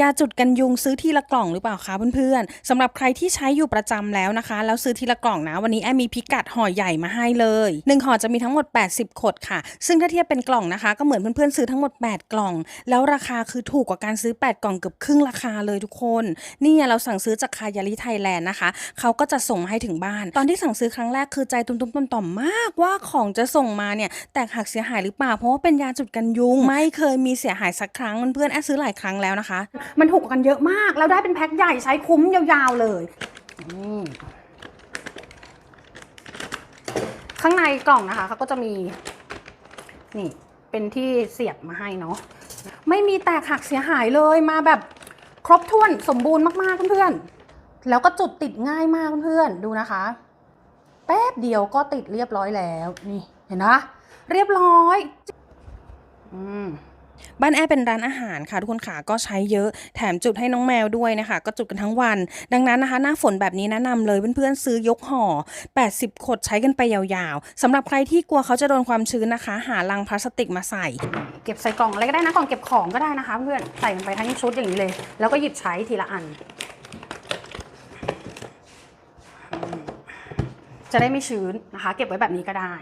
ยาจุดกันยุงซื้อทีละกล่องหรือเปล่าคะเพื่อนๆสำหรับใครที่ใช้อยู่ประจำแล้วนะคะ แล้วซื้อทีละกล่องนะ วันนี้แอมมีพิกัดห่อใหญ่มาให้เลยหนึ่งห่อจะมีทั้งหมด 80ขวดค่ะ ซึ่งถ้าเทียบเป็นกล่องนะคะ ก็เหมือนเพื่อนๆซื้อทั้งหมด 8 กล่อง แล้วราคาคือถูกกว่าการซื้อ 8 กล่องเกือบครึ่งราคาเลยทุกคน นี่เราสั่งซื้อจากคายาลิไทยแลนด์นะคะเขาก็จะส่งมาให้ถึงบ้าน ตอนที่สั่งซื้อครั้งแรกคือใจตุ้มๆต่อมๆมากว่าของจะส่งมาเนี่ยแตกหักเสียหายหรือเปล่าเพราะว่าเป็นยาจุดกันยุง ไม่เคยมีเสียหายสักครั้งเพื่อนๆแอซื้อหลายครั้งแล้วนะคะมันถูกกันเยอะมาก แล้วได้เป็นแพ็คใหญ่ใช้คุ้มยาวๆเลยนี่ข้างในกล่องนะคะเขาก็จะมี นี่เป็นที่เสียบมาให้เนาะไม่มีแตกหักเสียหายเลยมาแบบครบถ้วนสมบูรณ์มากๆเพื่อนๆแล้วก็จุดติดง่ายมากเพื่อนๆดูนะคะ แป๊บเดียวก็ติดเรียบร้อยแล้ว นี่เห็นนะเรียบร้อย อืม บ้านแอเป็นร้านอาหารค่ะทุกคนค่ะก็ใช้เยอะแถมจุดให้น้องแมวด้วยนะคะ ก็จุดกันทั้งวัน ดังนั้นนะคะ หน้าฝนแบบนี้แนะนำเลยเพื่อนๆซื้อยกห่อ 80 ขดใช้กันไปยาวๆสำหรับใครที่กลัวเขาจะโดนความชื้นนะคะ หาลังพลาสติกมาใส่ เก็บใส่กล่องอะไรก็ได้นะกล่องเก็บของก็ได้นะคะเพื่อนใส่มันไปทั้งชุดอย่างนี้เลย แล้วก็หยิบใช้ทีละอัน จะได้ไม่ชื้นนะคะ เก็บไว้แบบนี้ก็ได้